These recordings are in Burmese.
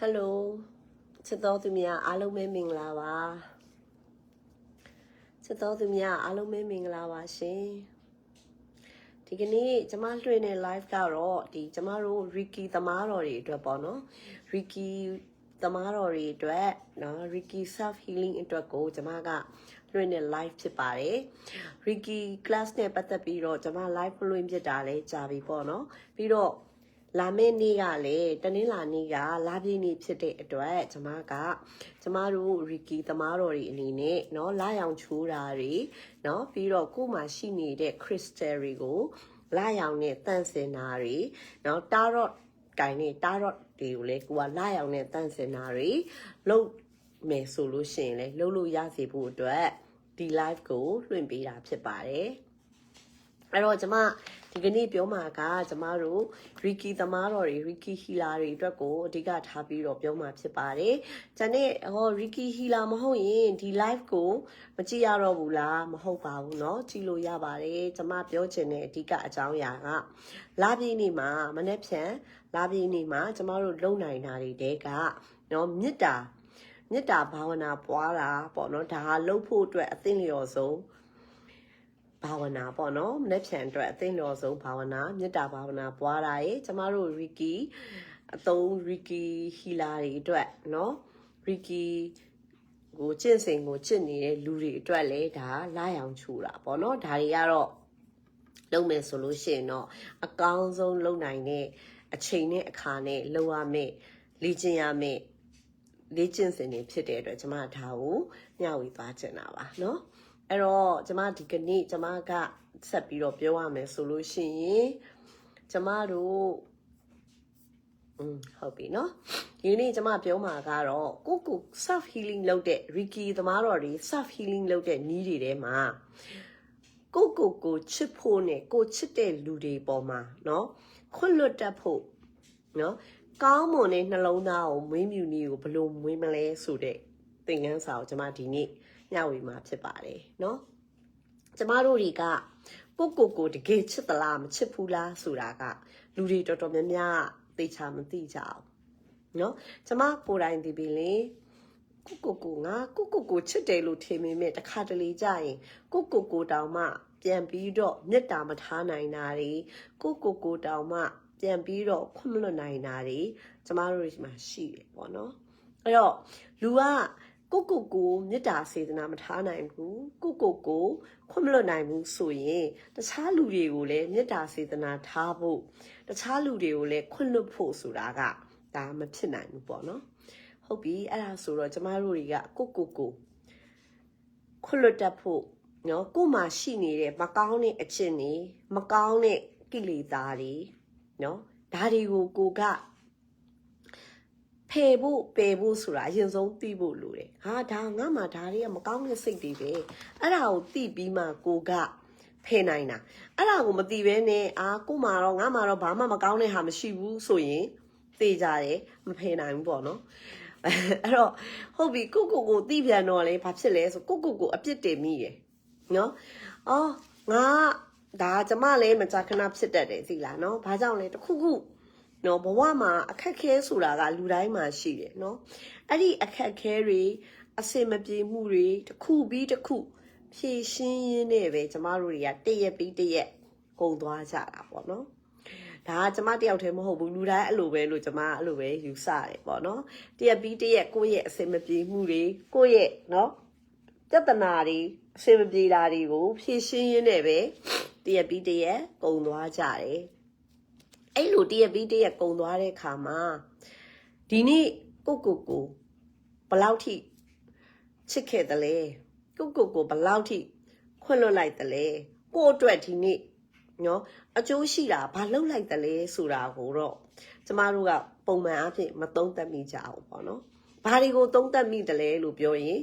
ဟယ်လိုချစ်တော်သူများအားလုံးပဲမင်္ဂလာပါချစ်တော်သူများအားလုံးပဲမင်္ဂလာပါရှင်ဒီကနေ့ကျမလွှင့်တဲ့ live ကတော့ဒီကျမတို့ Ricky သမားတော်တွေအတွက်ပေါ့နော် Ricky သမားတော်တွေအတွက်နော် Ricky self healing အတွက်ကိုကျမကလွှင့်တဲ့ live ဖြစ်ပါတယ် Ricky class နဲ့ပတ်သက်ပြီးတော့ကျမ live လွှင့်ဖြစ်တာလဲကြာပြီပေါ့နော်ပြီးတော့ လာမယ့်နေ့ကလည်းတနင်္လာနေ့ကလာပြည့်နေ့ဖြစ်တဲ့အတွက်ကျမကကျမတို့ Ricky သမားတော်တွေအနေနဲ့เนาะလာရောင်ချိုးတာတွေเนาะပြီးတော့ကိုယ်မှာရှိနေတဲ့ crystal တွေကိုလာရောင်နဲ့တန့်စင်တာတွေเนาะ tarot ကိုင်းနဲ့ tarot တွေကိုလည်းကိုကလာရောင်နဲ့တန့်စင်တာတွေလုပ်မယ်ဆိုလို့ရှိရင်လည်းလုပ်လို့ရစေဖို့အတွက်ဒီ live ကိုလွှင့်ပေးတာဖြစ်ပါတယ် အဲ့တော့ကျမဒီကနေ့ပြောမှာကကျမတို့ Ricky သမားတော်တွေ Ricky Healer တွေအတွက်ကိုအဓိကထားပြီးတော့ပြောမှာဖြစ်ပါတယ်။ဂျန်နဲ့ဟော Ricky Healer မဟုတ်ရင်ဒီ live ကိုမကြည့်ရတော့ဘူးလားမဟုတ်ပါဘူးเนาะကြည့်လို့ရပါတယ်။ကျမပြောချင်တဲ့အဓိကအကြောင်းအရာကလာပြည့်နေ့မှာမနေ့ဖြန်လာပြည့်နေ့မှာကျမတို့လုံနိုင်တာတွေတဲကเนาะမေတ္တာမေတ္တာဘာဝနာပွားတာပေါ့နော်ဒါဟာလှုပ်ဖို့အတွက်အသင့်လျော်ဆုံး ဘာဝနာပေါ့နော်မနေ့ဖြန်အတွက်အသင့်လျော်ဆုံးဘာဝနာမေတ္တာဘာဝနာပွားတာရေကျမတို့ Ricky အသုံး Ricky Healer တွေအတွက်နော် Ricky ကိုကျင့်စဉ်ကိုကျင့်နေတဲ့လူတွေအတွက်လည်းဒါလာရောင်ချူတာပေါ့နော်ဒါတွေကတော့လုပ်မယ်ဆိုလို့ရှိရင်တော့အကောင်းဆုံးလုပ်နိုင်တဲ့အချိန်နဲ့အခါနဲ့လုပ်ရမယ်လေ့ကျင့်ရမယ်လေ့ကျင့်စဉ်တွေဖြစ်တဲ့အတွက်ကျွန်မဒါကိုမျှဝေသွားချင်တာပါเนาะ အဲ့တော့ကျွန်မဒီကနေ့ကျွန်မကဆက်ပြီးတော့ပြောရမယ်ဆိုလို့ရှိရင်ကျွန်မတို့อืมဟုတ်ပြီเนาะဒီနေ့ကျွန်မပြောမှာကတော့ကိုကို self healing လုပ်တဲ့ Ricky သမားတော်တွေ self healing လုပ်တဲ့နည်းတွေထဲမှာကိုကိုကိုချစ်ဖို့နဲ့ကိုချစ်တဲ့လူတွေပေါ်မှာเนาะခွင့်လွတ်တတ်ဖို့เนาะကောင်းမွန်တဲ့နှလုံးသားကိုမွေးမြူနည်းကိုဘယ်လိုမွေးမလဲဆိုတဲ့သင်ခန်းစာကိုကျွန်မဒီနေ့ ညဝေမှာဖြစ်ပါတယ်เนาะကျမတို့တွေကကိုကိုကိုတကယ်ချစ်သလားမချစ်ဘူးလားဆိုတာကလူတွေတော်တော်များများသိချာမသိကြအောင်เนาะကျမကိုယ်တိုင်ဒီပြီလေကိုကိုကိုငါကိုကိုကိုချစ်တယ်လို့ထင်မိမဲ့တခါတလေကြရင်ကိုကိုကိုတောင်မှပြန်ပြီးတော့မေတ္တာမထားနိုင်တာတွေကိုကိုကိုတောင်မှပြန်ပြီးတော့ခွင့်မလွတ်နိုင်တာတွေကျမတို့ဒီမှာရှိတယ်ပေါ့နော်အဲ့တော့လူက ကိုကိုကိုမေတ္တာစေတနာမထားနိုင်ဘူးကိုကိုကိုခွင့်မလွတ်နိုင်ဘူးဆိုရင်တခြားလူတွေကိုလည်းမေတ္တာစေတနာထားဖို့တခြားလူတွေကိုလည်းခွင့်လွတ်ဖို့ဆိုတာကဒါမဖြစ်နိုင်ဘူးပေါ့နော်ဟုတ်ပြီအဲ့ဒါဆိုတော့ကျမတို့တွေကကိုကိုကိုခွင့်လွတ်တတ်ဖို့နော်ကို့မှာရှိနေတဲ့မကောင်းတဲ့အကျင့်တွေမကောင်းတဲ့ကိလေသာတွေနော်ဒါတွေကိုကိုက ဖယ်ဖို့ပယ်ဖို့ဆိုတာအရင်ဆုံးသိဖို့လိုတယ်ဟာဒါငါမှဒါတွေကမကောင်းတဲ့စိတ်တွေပဲအဲ့ဒါကိုသိပြီးမှကိုကဖယ်နိုင်တာအဲ့ဒါကိုမသိဘဲနဲ့အာကိုမှတော့ငါမှတော့ဘာမှမကောင်းတဲ့ဟာမရှိဘူးဆိုရင်သိကြတယ်မဖယ်နိုင်ဘူးပေါ့နော်အဲ့တော့ဟုတ်ပြီကိုကိုကိုသိပြန်တော့လေဘာဖြစ်လဲဆိုကိုကိုကိုအပြစ်တင်မိရယ်နော်အော်ငါဒါကျမလည်းမကြခဏဖြစ်တတ်တယ်သိလားနော်ဘာကြောင့်လဲတခုခု နော်ဘဝမှာအခက်ခဲဆိုတာကလူတိုင်းမှာရှိတယ်နော်အဲ့ဒီအခက်ခဲတွေအစင်မပြေမှုတွေတစ်ခုပြီးတစ်ခုဖြည့်ရှင်းရင်းနဲ့ပဲကျမတို့တွေကတရက်ပြီးတရက်ကုန်သွားကြတာပေါ့နော်ဒါကကျမတယောက်တည်းမဟုတ်ဘူးလူတိုင်းအဲ့လိုပဲလို့ကျမအဲ့လိုပဲယူဆတယ်ပေါ့နော်တရက်ပြီးတရက်ကိုယ့်ရဲ့အစင်မပြေမှုတွေကိုယ့်ရဲ့နော်ပြဿနာတွေအစင်မပြေတာတွေကိုဖြည့်ရှင်းရင်းနဲ့ပဲတရက်ပြီးတရက်ကုန်သွားကြတယ် အဲ့လိုတရက်ပြီးတရက်ကုန်သွားတဲ့ခါမှာဒီနေ့ကိုကိုကိုဘယ်လောက်ထိချစ်ခဲ့တယ်လဲကိုကိုကိုဘယ်လောက်ထိခွင့်လွတ်လိုက်တယ်လဲကိုအတွက်ဒီနေ့နော်အကျိုးရှိတာဘာလုပ်လိုက်တယ်လဲဆိုတာကိုတော့ကျမတို့ကပုံမှန်အဖြစ်မသုံးသပ်မိကြအောင်ပေါ့နော်ဘာတွေကိုသုံးသပ်မိတယ်လဲလို့ပြောရင်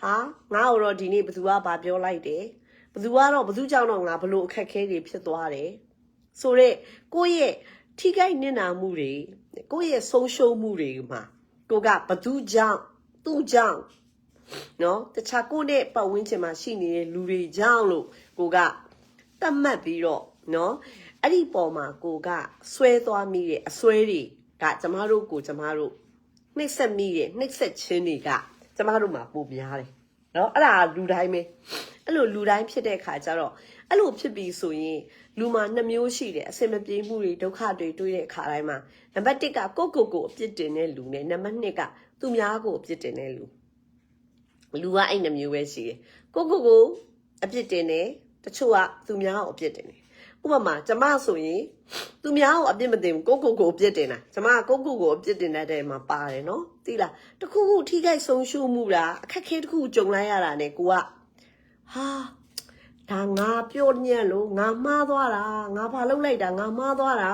ဟာငါ့ကိုတော့ဒီနေ့ဘသူကဘာပြောလိုက်တယ်ဘသူကတော့ဘသူကြောင့်တော့ငါဘလို့အခက်ခဲတွေဖြစ်သွားတယ် ဆိုတော့ကိုယ့်ရဲ့ထိခိုက်နစ်နာမှုတွေကိုယ့်ရဲ့ဆုံးရှုံးမှုတွေမှာကိုကဘသူကြောင့်သူ့ကြောင့်နော်တခြားကိုယ့်နဲ့ပတ်ဝန်းကျင်မှာရှိနေတဲ့လူတွေကြောင့်လို့ကိုကတတ်မှတ်ပြီးတော့နော်အဲ့ဒီပေါ်မှာကိုကဆွဲသွားမိတဲ့အဆွဲတွေကကျမတို့ကိုကျမတို့နှိပ်ဆက်မိတဲ့နှိပ်ဆက်ခြင်းတွေကကျမတို့မှာပိုများတယ်နော်အဲ့ဒါလူတိုင်းပဲအဲ့လိုလူတိုင်းဖြစ်တဲ့အခါကျတော့ အဲ့လိုဖြစ်ပြီးဆိုရင်လူမှာနှမျိုးရှိတယ်အစင်မပြေမှုတွေဒုက္ခတွေတွေ့တဲ့အခါတိုင်းမှာနံပါတ်1ကကိုယ့်ကိုယ်ကိုအပြစ်တင်တဲ့လူနဲ့နံပါတ်2ကသူများကိုအပြစ်တင်တဲ့လူလူကအဲ့နှမျိုးပဲရှိတယ်ကိုယ့်ကိုယ်ကိုအပြစ်တင်တယ်တချို့ကသူများကိုအပြစ်တင်တယ်ဥပမာကျမဆိုရင်သူများကိုအပြစ်မတင်ဘူးကိုယ့်ကိုယ်ကိုအပြစ်တင်တာကျမကကိုယ့်ကိုယ်ကိုအပြစ်တင်တတ်တဲ့မှာပါတယ်နော်သိလားတခုခုထိခိုက်ဆုံးရှုံးမှုလားအခက်အခဲတစ်ခုကြုံလိုက်ရတာနဲ့ကိုကဟာ ဒါငါပြောညံ့လို့ငါမှားသွားတာငါဘာလုပ်လိုက်တာငါမှားသွားတာ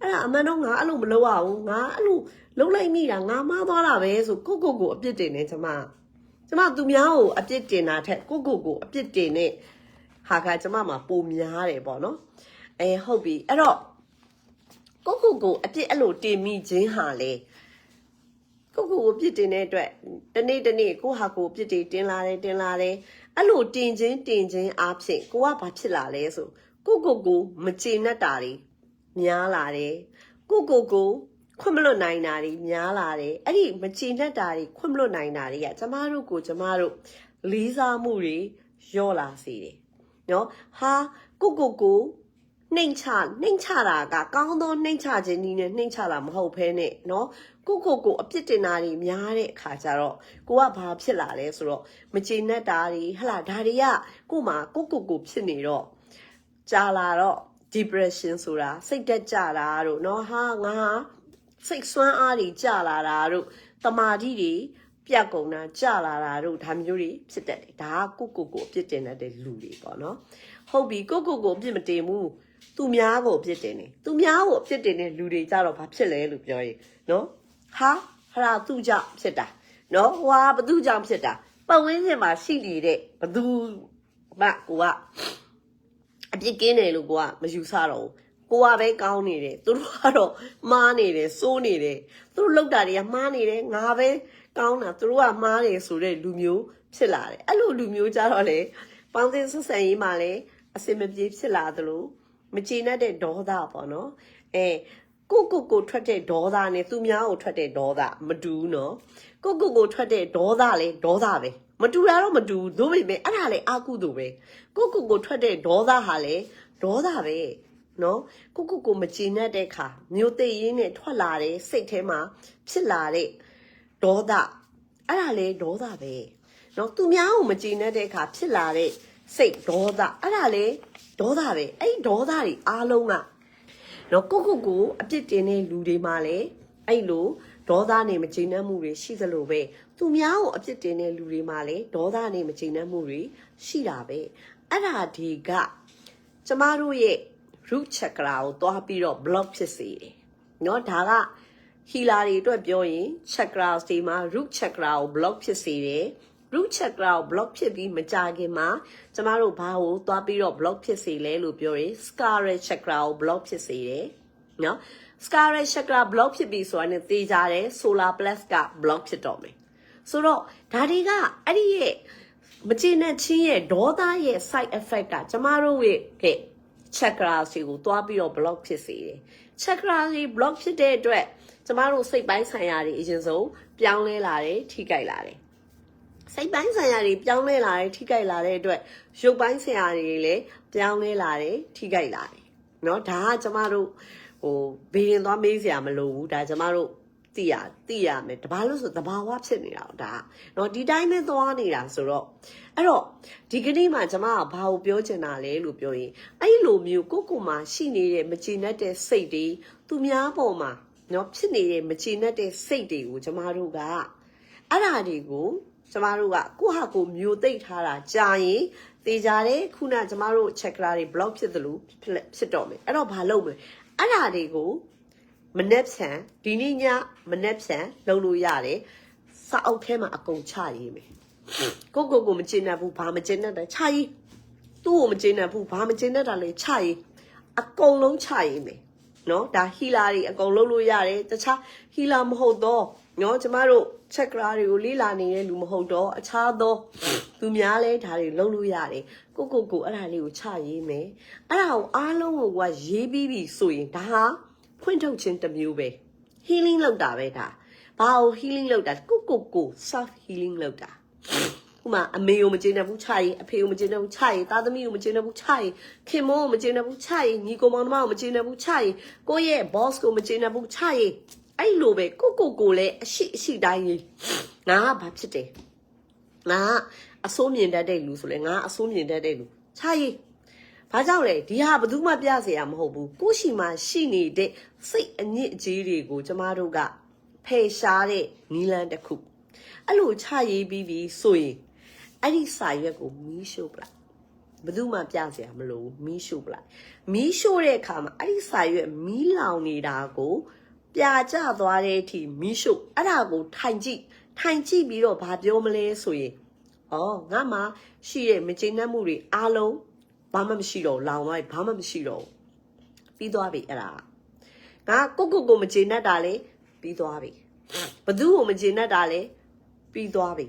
အဲ့ဒါအမှန်တော့ငါအဲ့လိုမလုပ်ရဘူးငါအဲ့လိုလုပ်လိုက်မိတာငါမှားသွားတာပဲဆိုကိုယ့်ကိုယ်ကိုအပြစ်တင်နေကျမကျမသူများကိုအပြစ်တင်တာထက်ကိုယ့်ကိုယ်ကိုအပြစ်တင်တဲ့ဟာကကျမမှာပိုများတယ်ပေါ့နော်အဲဟုတ်ပြီအဲ့တော့ကိုယ့်ကိုယ်ကိုအပြစ်အဲ့လိုတင်မိခြင်းဟာလေကိုယ့်ကိုယ်ကိုပြစ်တင်တဲ့အတွက်တနေ့တနေ့ကိုယ့်ဟာကိုယ်ပြစ်တွေတင်လာတယ်တင်လာတယ် အဲ့လိုတင်ခြင်းတင်ခြင်းအားဖြင့်ကိုကဘာဖြစ်လာလဲဆိုကိုယ့်ကိုယ်ကိုမကျေနပ်တာတွေများလာတယ်ကိုယ့်ကိုယ်ကိုခွင့်မလွတ်နိုင်တာတွေများလာတယ်အဲ့ဒီမကျေနပ်တာတွေခွင့်မလွတ်နိုင်တာတွေကကျမတို့ကိုကျမတို့လေးစားမှုတွေလျော့လာစေတယ်နော်ဟာကိုယ့်ကိုယ်ကို နှိမ်ချနှိမ်ချတာကကောင်းသောနှိမ်ချခြင်းနည်းနဲ့နှိမ်ချတာမဟုတ်ဘဲနဲ့เนาะကိုယ့်ကိုယ်ကိုအပြစ်တင်တာတွေများတဲ့အခါကျတော့ကိုကဘာဖြစ်လာလဲဆိုတော့မကျေနပ်တာတွေဟလာဒါတွေကကို့မှာကိုယ့်ကိုယ်ကိုဖြစ်နေတော့ကြာလာတော့ depression ဆိုတာစိတ်တက်ကြတာတို့เนาะဟာငါဟာစိတ်ဆွမ်းအားတွေကြလာတာတို့တမာတိတွေပြတ်ကုန်တာကြလာတာတို့ဒါမျိုးတွေဖြစ်တတ်တယ်ဒါကကိုယ့်ကိုယ်ကိုအပြစ်တင်တတ်တဲ့လူတွေပေါ့နော်ဟုတ်ပြီကိုယ့်ကိုယ်ကိုအပြစ်မတင်ဘူး သူများကိုအပြစ်တင်တယ်သူများကိုအပြစ်တင်တဲ့လူတွေကြတော့ဘာဖြစ်လဲလို့ပြောရင်နော်ဟာဟလာသူ့ကြောင့်ဖြစ်တာနော်ဟွာဘသူကြောင့်ဖြစ်တာပတ်ဝန်းကျင်မှာရှိနေတဲ့ဘသူမှကိုကအပြစ်ကင်းတယ်လို့ကိုကမယူဆတော့ဘူးကိုကပဲကောင်းနေတယ်သူတို့ကတော့မှားနေတယ်စိုးနေတယ်သူတို့လောက်တာတွေကမှားနေတယ်ငါပဲကောင်းတာသူတို့ကမှားတယ်ဆိုတဲ့လူမျိုးဖြစ်လာတယ်အဲ့လိုလူမျိုးကြတော့လေပေါင်းစင်ဆက်ဆံရေးမှာလည်းအစင်မပြေဖြစ်လာသလို မကျေနပ်တဲ့ဒေါသပေါ့နော်အဲကိုကိုကိုထွက်တဲ့ဒေါသနဲ့သူများကိုထွက်တဲ့ဒေါသမတူဘူးနော်ကိုကိုကိုထွက်တဲ့ဒေါသလည်းဒေါသပဲမတူတာတော့မတူဘူးသို့ပေမဲ့အဲ့ဒါလည်းအာကုသို့ပဲကိုကိုကိုထွက်တဲ့ဒေါသဟာလည်းဒေါသပဲနော်ကိုကိုကိုမကျေနပ်တဲ့ခါမျိုးသိရင်းနဲ့ထွက်လာတဲ့စိတ်ထဲမှာဖြစ်လာတဲ့ဒေါသအဲ့ဒါလေဒေါသပဲနော်သူများကိုမကျေနပ်တဲ့ခါဖြစ်လာတဲ့စိတ်ဒေါသအဲ့ဒါလေ ဒေါသပဲအဲ့ဒီဒေါသတွေအားလုံးကနော်ကိုကိုကိုအပြစ်တင်တဲ့လူတွေမှာလည်းအဲ့လိုဒေါသနဲ့မကျေနပ်မှုတွေရှိသလိုပဲသူများကိုအပြစ်တင်တဲ့လူတွေမှာလည်းဒေါသနဲ့မကျေနပ်မှုတွေရှိတာပဲအဲ့ဒါဒီကကျမတို့ရဲ့ root chakra ကိုသွားပြီးတော့ block ဖြစ်စေတယ်เนาะဒါက healer တွေအတွက်ပြောရင် chakra တွေမှာ root chakra ကို block ဖြစ်စေတယ် root chakra ကို block ဖြစ်ပြီးမကြခင်မှာကျမတို့ဘာကိုသွားပြီးတော့ block ဖြစ်စေလဲလို့ပြောရင် sacral chakra ကို block ဖြစ်စေတယ်နော် sacral chakra block ဖြစ်ပြီဆိုတာ ਨੇ သိကြတယ် solar plexus က block ဖြစ်တော့မယ်ဆိုတော့ဒါတွေကအဲ့ဒီရဲ့မကျေနပ်ခြင်းရဲ့ဒေါသရဲ့ side effect ကကျမတို့ရဲ့ chakra တွေကိုသွားပြီးတော့ block ဖြစ်စေတယ် chakra တွေ block ဖြစ်တဲ့အတွက်ကျမတို့စိတ်ပိုင်းဆိုင်ရာတွေအရင်ဆုံးပြောင်းလဲလာတယ်ထိကြိုက်လာတယ် စိတ်ပိုင်းဆိုင်ရာတွေပြောင်းလဲလာတယ်ထိကြိုက်လာတဲ့အတွက်ရုပ်ပိုင်းဆိုင်ရာတွေလည်းပြောင်းလဲလာတယ်ထိကြိုက်လာတယ်เนาะဒါကကျမတို့ဟိုဘေးရင်သွားမေးစရာမလိုဘူးဒါကျမတို့သိရသိရမယ်တဘာလို့ဆိုတဘာဝဖြစ်နေတာဒါเนาะဒီတိုင်းပဲသွားနေတာဆိုတော့အဲ့တော့ဒီကနေ့မှကျမကဘာကိုပြောချင်တာလဲလို့ပြောရင်အဲ့လိုမျိုးကိုကိုမှရှိနေတဲ့မကျေနပ်တဲ့စိတ်တွေသူများပေါ်မှာเนาะဖြစ်နေတဲ့မကျေနပ်တဲ့စိတ်တွေကိုကျမတို့ကအဲ့ဓာတွေကို ကျမတို့ကကိုဟာကိုမျိုးသိမ့်ထားတာကြာရင်တေးကြတယ်ခုနကျမတို့ chakra တွေ block ဖြစ်သလိုဖြစ်တော့မယ်အဲ့တော့ဘာလုပ်မလဲအဲ့ဓာတွေကိုမနှက်ဖြန်ဒီနေ့ညမနှက်ဖြန်လုပ်လို့ရတယ်စာအုပ်ထဲမှာအကုန်ချရေးမယ်ကိုကိုကိုမကျေနပ်ဘူးဘာမကျေနပ်တယ်ချရေးသူ့ကိုမကျေနပ်ဘူးဘာမကျေနပ်တာလဲချရေးအကုန်လုံးချရေးမယ်နော်ဒါဟီလာတွေအကုန်လုပ်လို့ရတယ်တခြားဟီလာမဟုတ်တော့ နော်ကျမတို့ချက်ကရာတွေကိုလေးလာနေတဲ့လူမဟုတ်တော့အခြားသောသူများလဲဒါတွေလုပ်လို့ရတယ်ကိုကိုကိုအဲ့ဒါလေးကိုချရေးမယ်အဲ့ဒါကိုအားလုံးကိုကရေးပြီးပြီဆိုရင်ဒါဟာဖွင့်ထုတ်ခြင်းတစ်မျိုးပဲ healing လုပ်တာပဲဒါဘာကို healing လုပ်တာကိုကိုကို self healing လုပ်တာဥမာအမေကိုမကျေနပ်ဘူးခြာရီအဖေကိုမကျေနပ်ဘူးခြာရီသားသမီးကိုမကျေနပ်ဘူးခြာရီခင်မိုးကိုမကျေနပ်ဘူးခြာရီညီကိုမောင်နှမကိုမကျေနပ်ဘူးခြာရီကိုယ့်ရဲ့ boss ကိုမကျေနပ်ဘူးခြာရီ အဲ့လိုပဲကိုကိုကိုလည်းအရှိအရှိတိုင်းကြီးငါကဘာဖြစ်တယ်ငါကအစိုးမြင်တတ်တဲ့လူဆိုလဲငါအစိုးမြင်တတ်တဲ့လူခြာရီဘာကြောင့်လဲဒီဟာဘယ်သူမှပြเสียရမဟုတ်ဘူးကိုရှိမှရှိနေတဲ့စိတ်အညစ်အကြေးတွေကိုကျမတို့ကဖယ်ရှားတဲ့နီလန်းတစ်ခုအဲ့လိုခြရေးပြီးပြီးဆိုရင်အဲ့ဒီစာရွက်ကိုမီးရှို့ပလိုက်ဘယ်သူမှပြเสียမလို့မီးရှို့ပလိုက်မီးရှို့တဲ့အခါမှာအဲ့ဒီစာရွက်မီးလောင်နေတာကို ပြာကျသွားတဲ့အထိမီးရှို့အဲ့ဒါကိုထိုင်ကြည့်ထိုင်ကြည့်ပြီးတော့ဘာပြောမလဲဆိုရင်ဩငါမှရှိတဲ့မကျေနပ်မှုတွေအားလုံးဘာမှမရှိတော့ဘူးလောင်သွားပြီဘာမှမရှိတော့ဘူးပြီးသွားပြီအဲ့ဒါငါကိုကိုကိုမကျေနပ်တာလေပြီးသွားပြီဘသူ့ကိုမကျေနပ်တာလေပြီးသွားပြီ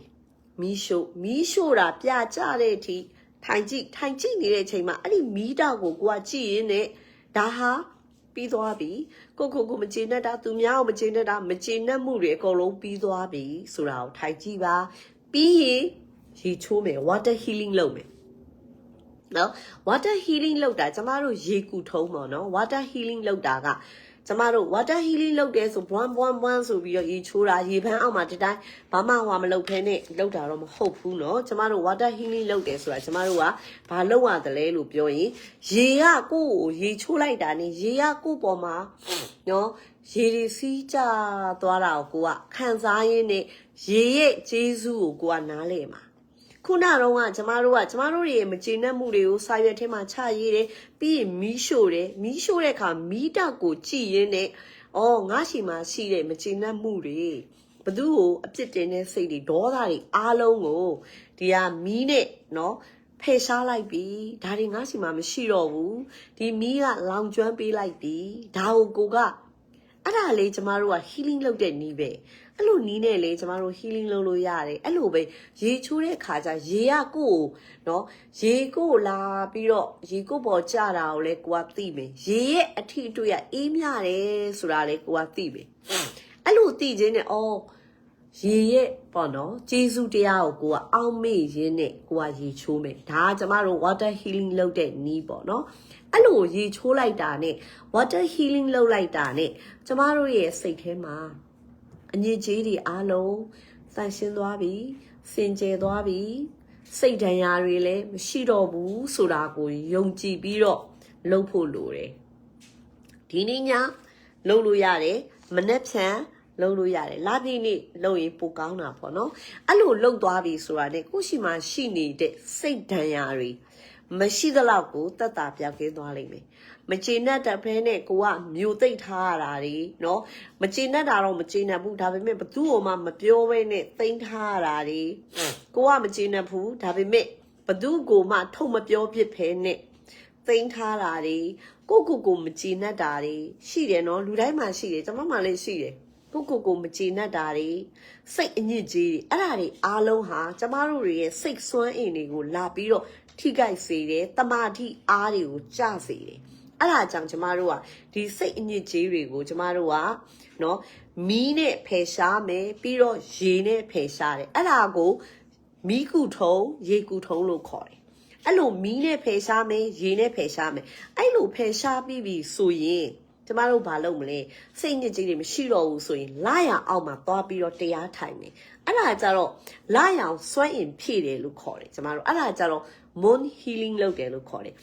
မီးရှို့မီးရှို့တာပြကြတဲ့အထိထိုင်ကြည့်ထိုင်ကြည့်နေတဲ့အချိန်မှာအဲ့ဒီမီးတောက်ကိုကိုကကြည့်ရင်းနဲ့ဒါဟာ ပြီးသွားပြီကိုကိုကိုမကျေနပ်တာသူများကိုမကျေနပ်တာမကျေနပ်မှုတွေအကုန်လုံးပြီးသွားပြီဆိုတာကိုထိုင်ကြည့်ပါပြီးရင်ရေချိုးမယ် water healing လုပ်မယ်နော် water healing လုပ်တာကျမတို့ရေကူထုံးပေါ့နော် water healing လုပ်တာက ကျမတို့ water healing လုပ်တယ်ဆိုဘွမ်ဘွမ်ဘွမ်ဆိုပြီးတော့ရေချိုးတာရေပန်းအောက်မှာတတိုင်းဘာမှဟွာမလုပ်ဖဲနဲ့လုပ်တာတော့မဟုတ်ဘူးเนาะကျမတို့ water healing လုပ်တယ်ဆိုတာကျမတို့ကဘာလုပ်ရတယ်လဲလို့ပြောရင်ရေကကိုယ့်ကိုရေချိုးလိုက်တာနေရေကကိုယ့်ပေါ်မှာเนาะရေတွေစီးကျသွားတာကိုကိုကခံစားရင်းနဲ့ရေရဲ့ကျေးဇူးကိုကိုကနားလဲမှာ ခုနတော့ကကျမတို့ကကျမတို့ရဲ့မကျေနပ်မှုတွေကိုစာရွက်ထဲမှာချရေးတယ်ပြီးရင်မီးရှို့တယ်မီးရှို့တဲ့အခါမီးတောက်ကိုကြည့်ရင်းနဲ့အော်ငါရှိမှရှိတဲ့မကျေနပ်မှုတွေဘသူ့ကိုအပြစ်တင်တဲ့စိတ်တွေဒေါသတွေအားလုံးကိုဒီဟာမီးနဲ့နော်ဖယ်ရှားလိုက်ပြီဒါတွေငါရှိမှမရှိတော့ဘူးဒီမီးကလောင်ကျွမ်းပေးလိုက်ပြီဒါကိုကိုကအဲ့ဒါလေးကျမတို့က healing လုပ်တဲ့နည်းပဲ အဲ့လိုနီးနဲ့လေကျမတို့ healing လုပ်လို့ရတယ်အဲ့လိုပဲရေချိုးတဲ့ခါကျရေကကိုယ်နော်ရေကိုယ်လာပြီးတော့ရေကိုယ်ပေါ်ကျတာကိုလည်းကိုကသိမယ်ရေရဲ့အထီအတွေ့ကအေးမြတယ်ဆိုတာလည်းကိုကသိမယ်အဲ့လိုသိခြင်းနဲ့အော်ရေရဲ့ပေါ့နော်ကျေးဇူးတရားကိုကိုကအောက်မေ့ရင်းနဲ့ကိုကရေချိုးမယ်ဒါကကျမတို့ water healing လုပ်တဲ့နီးပေါ့နော်အဲ့လိုရေချိုးလိုက်တာနဲ့ water healing လုပ်လိုက်တာနဲ့ကျမတို့ရဲ့စိတ်ထဲမှာ အညစ်အကြေးတွေအားလုံးဆန့်ရှင်းသွားပြီစင်ကြယ်သွားပြီစိတ်ဒဏ်ရာတွေလည်းမရှိတော့ဘူးဆိုတာကိုယုံကြည်ပြီးတော့လုပ်ဖို့လိုတယ်ဒီနေ့ညလုပ်လို့ရတယ်မနေ့ဖြန်လုပ်လို့ရတယ်လာဒီနေ့လုပ်ရင်ပိုကောင်းတာပေါ့နော်အဲ့လိုလုပ်သွားပြီဆိုတာနဲ့ကိုရှိမှရှိနေတဲ့စိတ်ဒဏ်ရာတွေမရှိသလောက်ကိုတက်တာပြောက်ကင်းသွားလိမ့်မယ် မချေနှက်တဲ့ဘဲနဲ့ကိုကမျိုးသိမ့်ထားရတာတွေနော်မချေနှက်တာတော့မချေနှက်ဘူးဒါပေမဲ့ဘသူ့ကိုမှမပြောဘဲနဲ့သိမ့်ထားရတာတွေကိုကမချေနှက်ဘူးဒါပေမဲ့ဘသူ့ကိုမှထုတ်မပြောပြစ်ဖဲနဲ့သိမ့်ထားတာတွေကိုကိုကိုမချေနှက်တာတွေရှိတယ်နော်လူတိုင်းမှာရှိတယ်ကျွန်မမှလည်းရှိတယ်ကိုကိုကိုမကျေနပ်တာတွေစိတ်အညစ်အကြေးတွေအဲ့ဒါတွေအားလုံးဟာကျမတို့တွေရဲ့စိတ်ဆွမ်းအင်တွေကိုလာပြီးတော့ထိခိုက်စေတယ်တမာတိအားတွေကိုကျစေတယ် အဲ့ဒါကြောင့်ကျမတို့ကဒီစိတ်အညစ်အကြေးတွေကိုကျမတို့ကနော်မီးနဲ့ဖယ်ရှားမယ်ပြီးတော့ရေနဲ့ဖယ်ရှားတယ်အဲ့ဒါကိုမီးကူထုံရေကူထုံလို့ခေါ်တယ်အဲ့လိုမီးနဲ့ဖယ်ရှားမယ်ရေနဲ့ဖယ်ရှားမယ်အဲ့လိုဖယ်ရှားပြီးပြီဆိုရင်ကျမတို့ဘာလုပ်မလဲစိတ်ညစ်ကြေးတွေမရှိတော့ဘူးဆိုရင်လာရအောင်မှာသွားပြီးတော့တရားထိုင်မယ်အဲ့ဒါကြတော့လာရအောင်စွန့်ရင်ဖြည့်တယ်လို့ခေါ်တယ်ကျမတို့အဲ့ဒါကြတော့ moon healing လုပ်တယ်လို့ခေါ်တယ်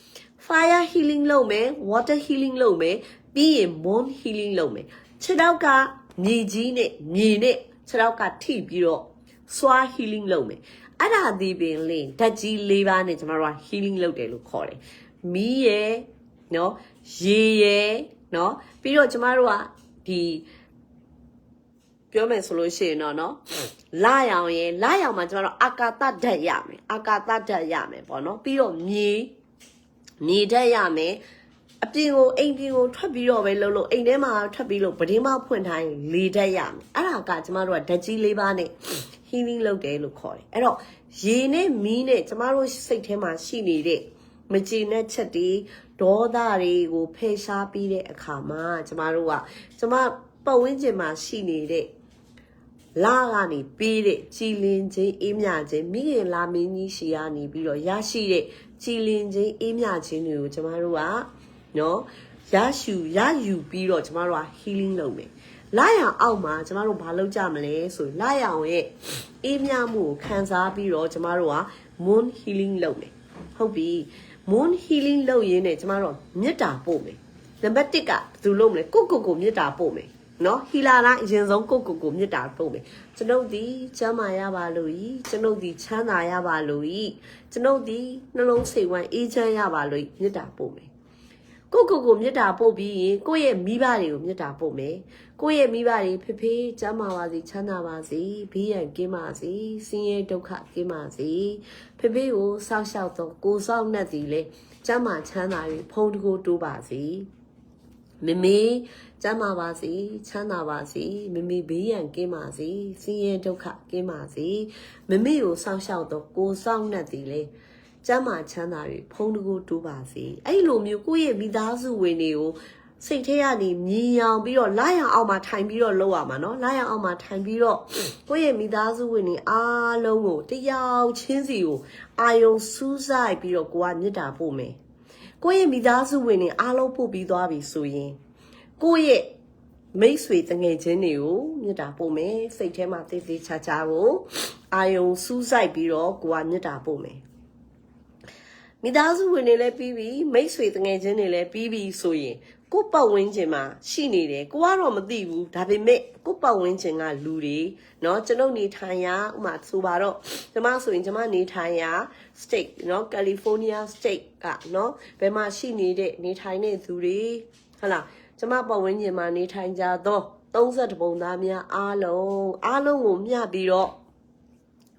fire healing လုပ်မယ် water healing လုပ်မယ်ပြီးရင် moon healing လုပ်မယ်ခြေထောက်ကမြေကြီးနဲ့မြေနဲ့ခြေထောက်ကထိပြီးတော့ swa healing လုပ်မယ်အဲ့ဒါဒီပင်လင်းဓာတ်ကြီး၄ပါးနဲ့ကျမတို့က healing လုပ်တယ်လို့ခေါ်တယ်မီးရယ်နော်ရေရယ်နော်ပြီးတော့ကျမတို့ကဒီပြောမယ်ဆိုလို့ရှိရင်တော့နော်လာရောင်ရယ်လာရောင်မှာကျမတို့အာကာသဓာတ်ရမယ်အာကာသဓာတ်ရမယ်ပေါ့နော်ပြီးတော့မြေ မြေဓာတ်ရမယ်အပြင်ကိုအိမ်ပြင်ကိုထွက်ပြီးတော့ပဲလှုပ်လို့အိမ်ထဲမှာထွက်ပြီးလို့ပဒင်းမဖွင့်ထားရင်လေဓာတ်ရမယ်အဲ့ဒါကကျမတို့ကဓာတ်ကြီးလေးပါးနဲ့ healing လုပ်တယ်လို့ခေါ်တယ်အဲ့တော့ရေနဲ့မီးနဲ့ကျမတို့စိတ်ထဲမှာရှိနေတဲ့မကျေနပ်ချက်တွေဒေါသတွေကိုဖယ်ရှားပြီးတဲ့အခါမှာကျမတို့ကကျမပတ်ဝန်းကျင်မှာရှိနေတဲ့လာကနေပေးတဲ့ကြည်လင်ခြင်းအေးမြခြင်းမိခင်လာမင်းကြီးရှီကနေပြီးတော့ရရှိတဲ့ ကြည်လင်ခြင်းအေးမြခြင်းတွေကိုကျမတို့ကနော်ရရှူရယူပြီးတော့ကျမတို့က healing လုပ်မယ်လာရအောင်အောက်မှာကျမတို့ဘာလုပ်ကြမလဲဆိုရင်လာရအောင်ရဲ့အေးမြမှုကိုခံစားပြီးတော့ကျမတို့က moon healing လုပ်မယ်ဟုတ်ပြီ moon healing လုပ်ရင်းနဲ့ကျမတို့မေတ္တာပို့မယ်နံပါတ်1ကဘယ်သူလုပ်မလဲကိုကိုကိုမေတ္တာပို့မယ် နော်ဟီလာတိုင်းအရင်ဆုံးကိုကိုကိုမေတ္တာပို့မယ်ကျွန်ုပ်ဒီချမ်းသာရပါလို့ဤကျွန်ုပ်ဒီချမ်းသာရပါလို့ဤကျွန်ုပ်ဒီနှလုံးစိတ်ဝမ်းအေးချမ်းရပါလို့မေတ္တာပို့မယ်ကိုကိုကိုမေတ္တာပို့ပြီးရင်ကိုယ့်ရဲ့မိဘတွေကိုမေတ္တာပို့မယ်ကိုယ့်ရဲ့မိဘတွေဖေဖေချမ်းသာပါစေချမ်းသာပါစေဘေးရန်ကင်းပါစေဆင်းရဲဒုက္ခကင်းပါစေဖေဖေကိုစောက်ရှောက်တော့ကိုစောက်နဲ့တည်လေကျမ်းမာချမ်းသာ၍ဖုံးတကိုးတိုးပါစေ မမေကျမ်းမာပါစေချမ်းသာပါစေမမေဘေးရန်ကင်းပါစေဆင်းရဲဒုက္ခကင်းပါစေမမေကိုစောက်ရှောက်တော့ကိုစောက်နဲ့တည်လေကျမ်းမာချမ်းသာ၍ဖုံးတကိုးတိုးပါစေအဲ့လိုမျိုးကိုယ့်ရဲ့မိသားစုဝင်တွေကိုစိတ်ထဲကနေမြည်အောင်ပြီးတော့လာရအောင်အောက်မှာထိုင်ပြီးတော့လောက်ရမှာเนาะလာရအောင်အောက်မှာထိုင်ပြီးတော့ကိုယ့်ရဲ့မိသားစုဝင်တွေအားလုံးကိုတယောက်ချင်းစီကိုအာယုံစူးစိုက်ပြီးတော့ကိုကမေတ္တာပို့မယ် ကိုယ့်ရဲ့မိသားစုဝင်တွေအားလုံးပို့ပြီးသွားပြီဆိုရင်ကိုယ့်ရဲ့မိတ်ဆွေတငယ်ချင်းတွေကိုမေတ္တာပို့မယ်စိတ်ထဲမှာတေးသေးချာချာကိုအာယုံစူးစိုက်ပြီးတော့ကိုကမေတ္တာပို့မယ်မိသားစုဝင်တွေလည်းပြီးပြီမိတ်ဆွေတငယ်ချင်းတွေလည်းပြီးပြီဆိုရင် ကိုယ့်ပတ်ဝန်းကျင်မှာရှိနေတယ်ကိုကတော့မသိဘူးဒါပေမဲ့ကိုယ့်ပတ်ဝန်းကျင်ကလူတွေเนาะကျွန်ုပ်နေထိုင်ရာဥမာဆိုပါတော့ကျွန်မဆိုရင်ကျွန်မနေထိုင်ရာ state เนาะ California state ကเนาะဘယ်မှာရှိနေတဲ့နေထိုင်တဲ့သူတွေဟုတ်လားကျွန်မပတ်ဝန်းကျင်မှာနေထိုင်ကြသော30ပုံသားများအားလုံးအားလုံးကိုမျှပြီးတော့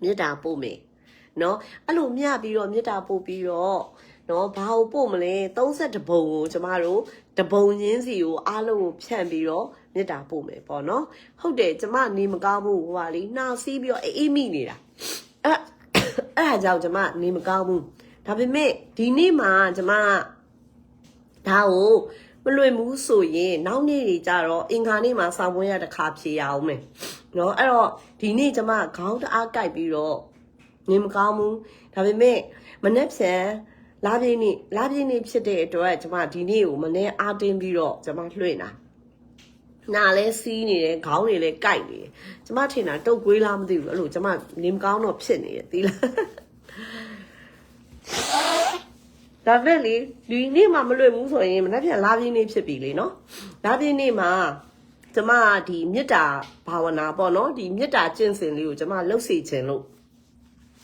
မေတ္တာပို့မယ်เนาะအဲ့လိုမျှပြီးတော့မေတ္တာပို့ပြီးတော့ နော်ဘာကိုပို့မလဲ32ဘုံကိုကျမတို့တဘုံချင်းစီကိုအားလုံးကိုဖြန့်ပြီးတော့မေတ္တာပို့မယ်ပေါ့နော်ဟုတ်တယ်ကျမနေမကောင်းဘူးဟိုပါလေနှာစီးပြီးတော့အေးမိနေတာအဲ့အဲ့ဒါကြောင့်ကျမနေမကောင်းဘူးဒါပေမဲ့ဒီနေ့မှာကျမဒါကိုမလွင်ဘူးဆိုရင်နောက်နေ့တွေကြတော့အင်္ဂါနေ့မှာစောင်းပွဲရတစ်ခါဖြေရအောင်မယ်နော်အဲ့တော့ဒီနေ့ကျမခေါင်းတအားကြိုက်ပြီးတော့နေမကောင်းဘူးဒါပေမဲ့မနေ့ဖြန် လာပြင်းနေ့လာပြင်းနေ့ဖြစ်တဲ့အတွက်ကျွန်မဒီနေ့ကိုမနေ့အားတင်းပြီးတော့ကျွန်မလွှင့်တာနာလဲစီးနေတယ်ခေါင်းတွေလည်းကိုက်နေတယ်ကျွန်မထင်တာတုတ်ကွေးလားမသိဘူးအဲ့လိုကျွန်မနေမကောင်းတော့ဖြစ်နေတယ်သီလားဒါပဲလေဒီနေ့မှမလွတ်ဘူးဆိုရင်မနေ့ပြန်လာပြင်းနေ့ဖြစ်ပြီလေနော်လာပြင်းနေ့မှာကျမဒီမေတ္တာဘာဝနာပေါ့နော်ဒီမေတ္တာကျင့်စဉ်လေးကိုကျမလှုပ်စေခြင်းလို့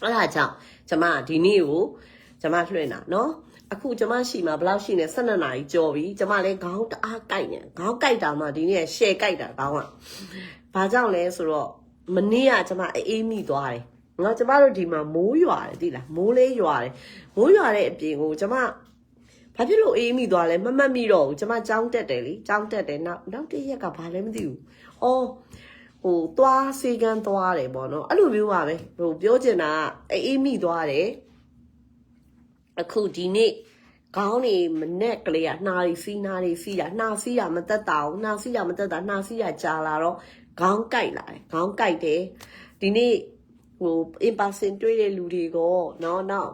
အဲ့ဒါကြောင့်ကျမဒီနေ့ကို ကျမလွှင့်တာနော်အခုကျမရှိမှာဘယ်လောက်ရှိနေ12နာရီကြော်ပြီကျမလည်းခေါင်းတအားကိုက်နေခေါင်းကိုက်တာမှဒီနေ့ရှယ်ကိုက်တာခေါင်းကဘာကြောင့်လဲဆိုတော့မနေ့ကကျမအေးမိသွားတယ်ငါကျမတို့ဒီမှာမိုးရွာတယ်သိလားမိုးလေးရွာတယ်မိုးရွာတဲ့အပြင်ကိုကျမဘာဖြစ်လို့အေးမိသွားလဲမမတ်မိတော့ဘူးကျမကြောင်းတက်တယ်လीကြောင်းတက်တယ်နောက်နောက်တစ်ရက်ကဘာလဲမသိဘူးအော်ဟိုသွားစေကန်းသွားတယ်ပေါ့နော်အဲ့လိုမျိုးပါပဲဟိုပြောချင်တာအေးမိသွားတယ် အခုဒီနေ့ခေါင်းနေမနဲ့ကလေးကနှာရီစီးနှာရီစီးတာနှာစီးတာမတက်တာဘူးနှာစီးတာမတက်တာနှာစီးတာကြာလာတော့ခေါင်းကိုက်လာတယ်ခေါင်းကိုက်တယ်ဒီနေ့ဟို in person တွေ့တဲ့လူတွေကနော်နောက်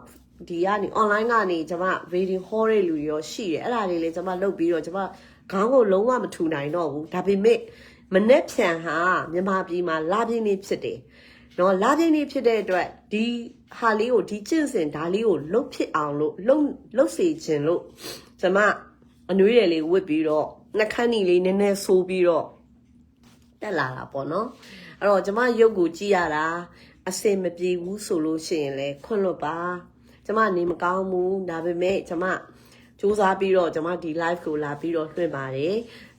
ဒီကနေ online ကနေကျွန်မ reading hall တဲ့လူတွေရောရှိတယ်အဲ့ဒါတွေလည်းကျွန်မလုပ်ပြီးတော့ကျွန်မခေါင်းကိုလုံးဝမထူနိုင်တော့ဘူးဒါပေမဲ့မနဲ့ဖြန်ဟာမြန်မာပြည်မှာလာပြင်းနေဖြစ်တယ် နော်လာပြင်းနေဖြစ်တဲ့အတွက်ဒီဟာလေးကိုဒီကျင့်စဉ်ဒါလေးကိုလှုပ်ဖြစ်အောင်လို့လှုပ်လှုပ်စေခြင်းလို့ကျမအနွေးရည်လေးဝစ်ပြီးတော့နှခမ်းနီလေးနည်းနည်းဆိုးပြီးတော့တက်လာတာပေါ့နော်အဲ့တော့ကျမရုပ်ကိုကြည့်ရတာအစင်မပြေဘူးဆိုလို့ရှိရင်လေခွန့်လွတ်ပါကျမနေမကောင်းဘူးဒါပေမဲ့ကျမစူးစမ်းပြီးတော့ကျမဒီ live ကိုလာပြီးတော့လွှင့်ပါတယ်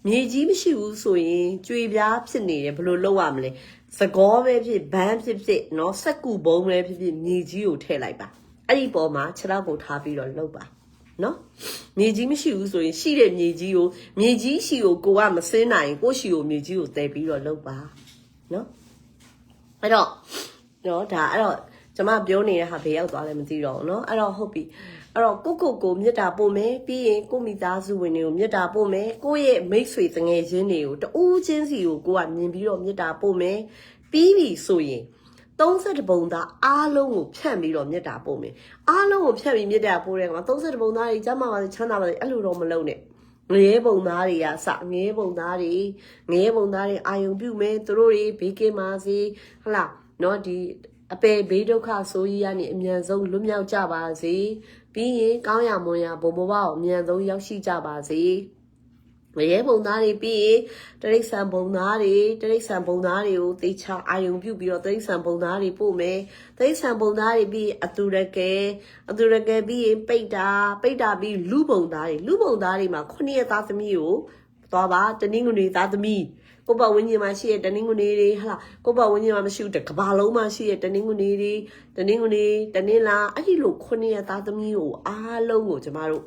မြေကြီးမရှိဘူးဆိုရင်ကြွေပြားဖြစ်နေတယ်ဘယ်လိုလုပ်ရမလဲ သကောပဲဖြစ်ဘန်းဖြစ်ဖြစ်เนาะစက်ကူဘုံပဲဖြစ်ဖြစ်မြေကြီးကိုထည့်လိုက်ပါအဲ့ဒီပေါ်မှာခြေထောက်ကိုထားပြီးတော့လှုပ်ပါနော်မြေကြီးမရှိဘူးဆိုရင်ရှိတဲ့မြေကြီးကိုမြေကြီးရှိကိုကိုကမစင်းနိုင်ကိုရှိကိုမြေကြီးကိုတည်ပြီးတော့လှုပ်ပါနော်အဲ့တော့နော်ဒါအဲ့တော့ကျွန်မပြောနေတဲ့ဟာဘယ်ရောက်သွားလဲမသိတော့ဘူးနော်အဲ့တော့ဟုတ်ပြီ အဲ့တော့ကိုကိုကိုမေတ္တာပို့မယ်ပြီးရင်ကိုမိသားစုဝင်တွေကိုမေတ္တာပို့မယ်ကိုရဲ့မိတ်ဆွေတငယ်ချင်းတွေကိုတူးချင်းစီကိုကိုကမြင်ပြီးတော့မေတ္တာပို့မယ်ပြီးပြီဆိုရင်30ပုံသားအားလုံးကိုဖြန့်ပြီးတော့မြတ်တာပို့မယ်အားလုံးကိုဖြန့်ပြီးမြတ်တာပို့တဲ့ကောင်30ပုံသားတွေကျမ်းမာပါစေချမ်းသာပါစေအဲ့လိုတော့မလုပ်နဲ့ငရဲပုံသားတွေကစငရဲပုံသားတွေငရဲပုံသားတွေအာယုံပြုမယ်သူတို့တွေဘေးကင်းပါစေဟလာနော်ဒီအပေဘေးဒုက္ခဆိုးကြီးကနေအမြန်ဆုံးလွတ်မြောက်ကြပါစေ ပြီးရင်ကောင်းရမွန်ရဘုံဘဝကိုအမြန်ဆုံးရောက်ရှိကြပါစေမရေပုံသားတွေပြီးရင်တရိတ်ဆန်ပုံသားတွေတရိတ်ဆန်ပုံသားတွေကိုတေချာအာယုံပြုပြီးတော့တရိတ်ဆန်ပုံသားတွေပို့မယ်တရိတ်ဆန်ပုံသားတွေပြီးအတူရကဲအတူရကဲပြီးရင်ပိတ်တာပိတ်တာပြီးလူပုံသားတွေလူပုံသားတွေမှာခုနှစ်ရက်သားသမီးကို သွားပါတနင်္ဂနွေသားသမီးကိုပတ်ဝန်းကျင်မှာရှိတဲ့တနင်္ဂနွေတွေဟာကိုပတ်ဝန်းကျင်မှာမရှိဘူးတကဘာလုံးမှာရှိတဲ့တနင်္ဂနွေတွေတနင်္ဂနွေတနင်္လာအဲ့ဒီလိုခုနှစ်ရက်သားသမီးကိုအားလုံးကိုကျမတို့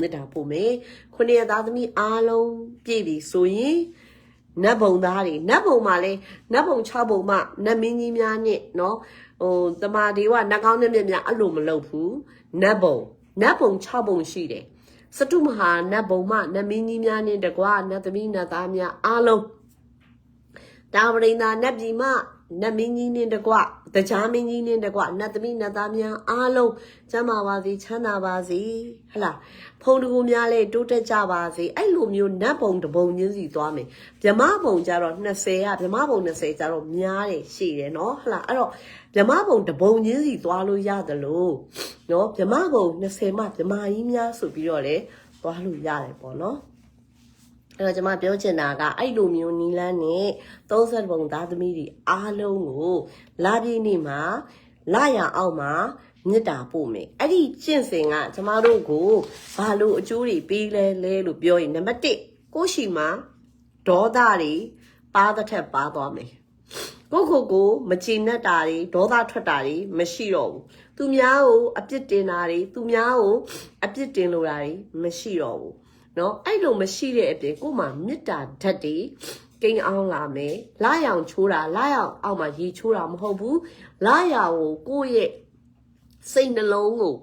မေတ္တာပို့မယ်ခုနှစ်ရက်သားသမီးအားလုံးပြည့်ပြီဆိုရင်နတ်ဘုံသားတွေနတ်ဘုံမှာလဲနတ်ဘုံ6ဘုံမှာနတ်မင်းကြီးများနဲ့เนาะဟိုတမာဒေဝနတ်ကောင်းတဲ့မြတ်များအဲ့လိုမလုပ်ဘူးနတ်ဘုံနတ်ဘုံ6ဘုံရှိတယ် စတုမဟာနတ်ဘုံမှာနတ်မင်းကြီးများနဲ့တကွာနတ်သမီးနတ်သားများအားလုံးတာဝရိန်သာနတ်ပြည်မှ နတ်မင်းကြီးနဲ့တကွတရားမင်းကြီးနဲ့တကွနတ်သမီးနတ်သားများအားလုံးကျမ်းမာပါစေချမ်းသာပါစေဟလာဖုံတကူများလဲတိုးတက်ကြပါစေအဲ့လိုမျိုးနတ်ဘုံတဘုံချင်းစီသွားမယ်ဗြမဘုံကြတော့20ကဗြမဘုံ20ကြတော့များတယ်ရှိတယ်နော်ဟလာအဲ့တော့ဗြမဘုံတဘုံချင်းစီသွားလို့ရတယ်လို့နော်ဗြမဘုံ20မှဗြမကြီးများဆိုပြီးတော့လေသွားလို့ရတယ်ပေါ့နော် အဲ့တော့ကျွန်မပြောချင်တာကအဲ့လိုမျိုးနီလန်းနဲ့30ပုံသားသမီးတွေအားလုံးကိုလာပြည့်နေ့မှာလာရအောင်မှာမြစ်တာပို့မယ်အဲ့ဒီကျင့်စဉ်ကကျမတို့ကိုဘာလို့အကျိုးတွေပေးလဲလဲလို့ပြောရင်နံပါတ်1ကိုရှိမှာဒေါသတွေပါတဲ့ထက်ပါသွားမယ်ကိုကိုကိုမချင်နဲ့တာတွေဒေါသထွက်တာတွေမရှိတော့ဘူးသူများကိုအပြစ်တင်တာတွေသူများကိုအပြစ်တင်လိုတာတွေမရှိတော့ဘူး နော်အဲ့လိုမရှိတဲ့အပြင်ကို့မှာမေတ္တာဓာတ်တွေကိန်းအောင်လာမယ်လရောင်ချိုးတာလရောင်အောက်မှာရေချိုးတာမဟုတ်ဘူးလရောင်ကိုကိုယ့်ရဲ့စိတ်နှလုံးကို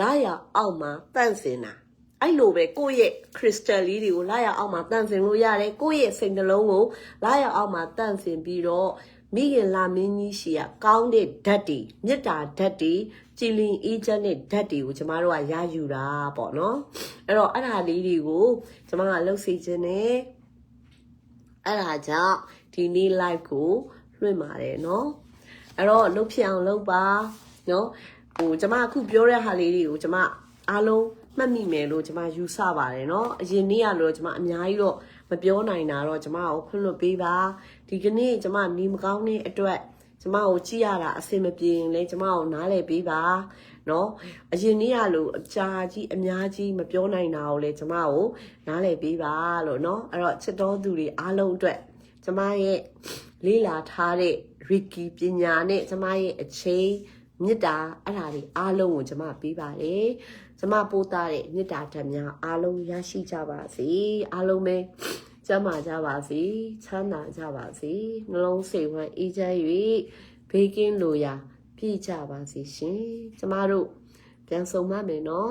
လရောင်အောက်မှာတန့်စင်တာအဲ့လိုပဲကိုယ့်ရဲ့ crystal လေးတွေကိုလရောင်အောက်မှာတန့်စင်လို့ရတယ်ကိုယ့်ရဲ့စိတ်နှလုံးကိုလရောင်အောက်မှာတန့်စင်ပြီးတော့ မိခင်လာမင်းကြီးရှိရကောင်းတဲ့ဓာတ်တွေမေတ္တာဓာတ်တွေကြည်လင်အေးချမ်းတဲ့ဓာတ်တွေကိုကျမတို့ကရယူတာပေါ့နော်အဲ့တော့အဲ့ဒါလေးတွေကိုကျမကလှုပ်စီခြင်းနဲ့အဲ့ဒါကြောင့်ဒီနေ့ live ကိုလွှင့်ပါတယ်နော်အဲ့တော့လှုပ်ဖြစ်အောင်လှုပ်ပါနော်ဟိုကျမအခုပြောတဲ့ဟာလေးတွေကိုကျမအားလုံးမှတ်မိမယ်လို့ကျမယူဆပါတယ်နော်အရင်နေ့ကလို့ကျမအများကြီးတော့ ပြောနိုင်တာတော့ကျမကိုခွင့်လွှတ်ပေးပါဒီကနေ့ကျမနေမကောင်းတဲ့အတွက်ကျမကိုကြည့်ရတာအဆင်မပြေရင်လည်းကျမကိုနားလည်ပေးပါနော်အရင်နေ့ကလိုအကြာကြီးအများကြီးမပြောနိုင်တာကိုလည်းကျမကိုနားလည်ပေးပါလို့နော်အဲ့တော့ချစ်တော်သူတွေအားလုံးအတွက်ကျမရဲ့လေ့လာထားတဲ့ Ricky ပညာနဲ့ကျမရဲ့အချိန်မြစ်တာအဲ့ဒါတွေအားလုံးကိုကျမပေးပါတယ် ကျမပို့တာတဲ့မေတ္တာဓာတ်များအားလုံးရရှိကြပါစေအားလုံးပဲကျမ်းမာကြပါစေချမ်းသာကြပါစေနှလုံးစိတ်ဝမ်းအေးချမ်း၍ဘေးကင်းလိုရာပြည့်ကြပါစေရှင်ကျမတို့ပြန်ဆုံမှမယ်နော်